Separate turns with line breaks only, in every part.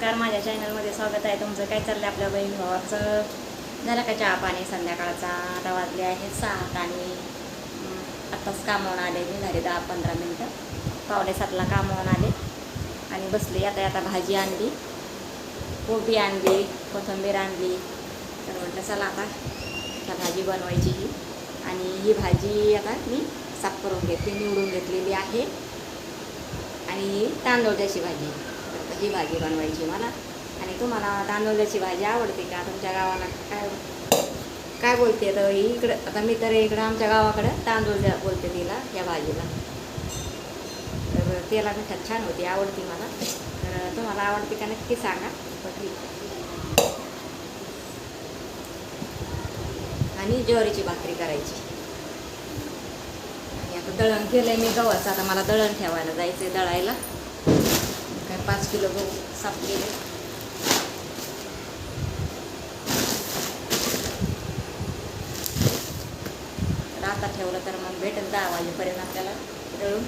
नमस्कार माझ्या चॅनलमध्ये स्वागत आहे. तुमचं काय चाललं आपल्या बहीण भावाचं? झालं का चहा पाणी? संध्याकाळचा आता वाजले आहेत सात आणि आत्ताच कामावून आले. मी झाले दहा पंधरा मिनटं. पावले सातला कामावून आले. आणि बसले. आता आता भाजी आणली. कोबी आणली. कोथिंबीर आणली. तर म्हटलं चला आता आता भाजी बनवायची ही. आणि ही भाजी आता मी साफ करून घेतली निवडून घेतलेली आहे. आणि तांदूळ त्याची भाजी. ही भाजी बनवायची मला. आणि तुम्हाला तांदूळाची भाजी आवडते का तुमच्या गावाला? काय काय बोलते तर ही इकडं? आता मी तर इकडं आमच्या गावाकडं तांदूळ द्या- बोलते तिला या भाजीला. तर त्याला मिठात छान होती आवडती मला. तर तुम्हाला आवडते का नक्की सांगा. आणि ज्वारीची भाकरी करायची. आणि आता दळण केलंय मी गव्हाचं. आता मला दळण ठेवायला जायचंय दळायला. पाच किलो गहू साफ केले. तर आता ठेवलं तर मग भेटेल दहा वाजेपर्यंत आपल्याला दळून.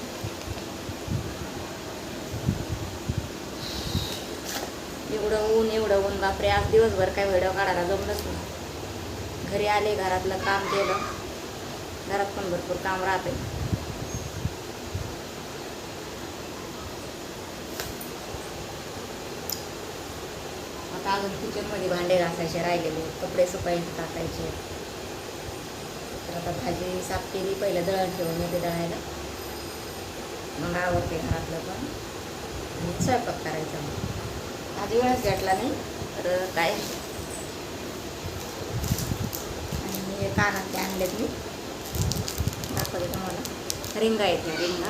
एवढं ऊन एवढं ऊन बापरे आज दिवसभर काय व्हिडिओ काढायला जमलंच नाही. घरी आले घरातलं काम केलं. घरात पण भरपूर काम राहते. आता अजून किचनमध्ये भांडे घासायचे राहिलेले कपडे सुकायचे टाकायचे. तर आता भाजी साफ केली पहिलं दळण ठेवून येते दळायला. मग आवडते घरातलं पण. आणि स्वयंपाक करायचा मग. आधी वेळच भेटला नाही तर काय? आणि हे कानातले आणलेत मी. दाखवते तुम्हाला. रिंगा येते रिंगा.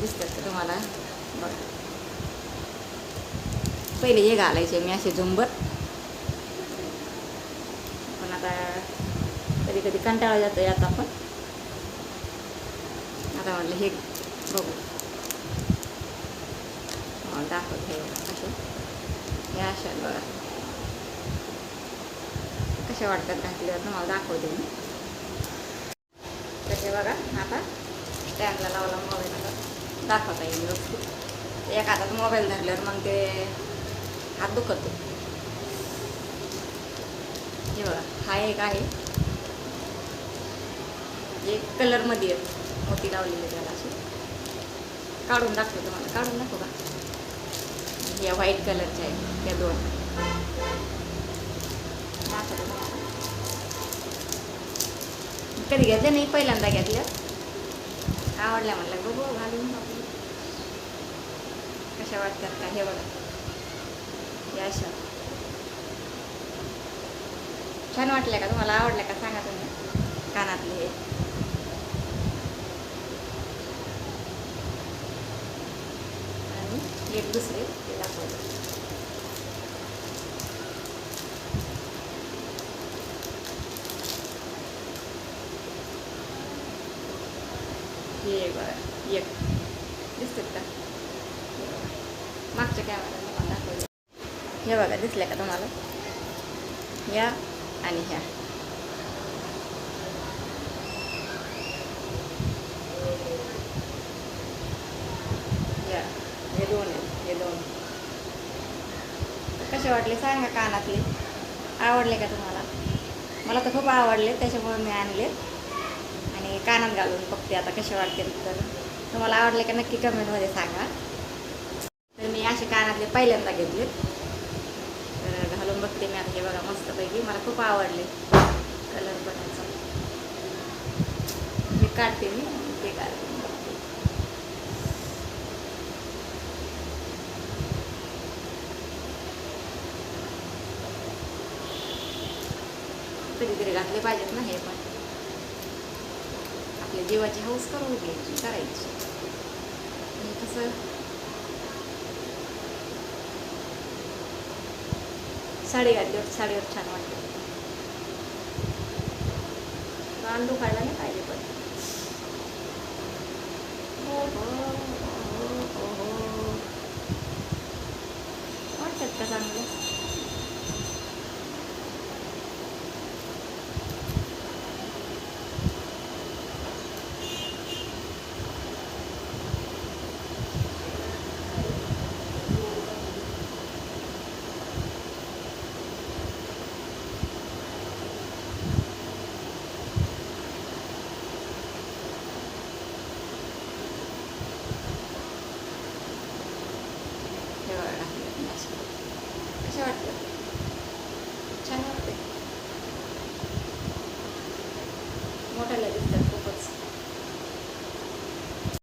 दिसतात तुम्हाला? बघा. पहिले हे घालायचे मी असे झुंबर. पण आता कधी कधी कंटाळा जातो यात आपण. आता म्हटलं हे बघू. दाखवत दाखवते हे असे. हे अशा बघा. कशा वाटतात घातल्यावर मला दाखवते मी. तसे बघा आता स्टँडला लावला मोबाईल दाखवता येईल व्यवस्थित. एक हातात मोबाईल धरल्यावर मग ते हात दुखतो. हे बघा हा एक आहे. जे कलरमध्ये आहे. मोती लावलेली त्याला असे काढून दाखवतो तुम्हाला. काढून दाखव का? या व्हाईट कलरच्या आहेत त्या दोन. कधी घेतल्या नाही? पहिल्यांदा घेतल्या. आवडल्या म्हटलं बघू घालून कशा वाटतात का? हे बघा. या अशा छान वाटल्या का? तुम्हाला आवडल्या का? सांगा तुम्ही. कानातले हे. आणि एक दुसरे ते दाखवतो. हे बरं एक. दिसतात का? मागच्या कॅमेरा दाखवलं हे बघा दिसल्या का तुम्हाला? या आणि ह्या. या. हे दोन आहेत हे दोन. कसे वाटले? सांगा कानातले. आवडले का तुम्हाला? मला तर खूप आवडले त्याच्यामुळे मी आणले. आणि कानात घालून बघते आता कसे वाटतील तर. तुम्हाला आवडले का नक्की कमेंटमध्ये सांगा. तर मी असे कानातले पहिल्यांदा घेतले तर बघते मी आपले बघा मस्तपैकी. मला खूप आवडले कलर पण मी काढते मी ते काढते. कधीतरी घातले पाहिजेत ना हे पण. आपल्या जीवाची हौस करून घ्यायची करायची. कसं साडी घातल्यावर साडीवर छान वाटते. कान दुखायला नाही पाहिजे पण. हो हो वाटतात का चांगलं कशा वाटलं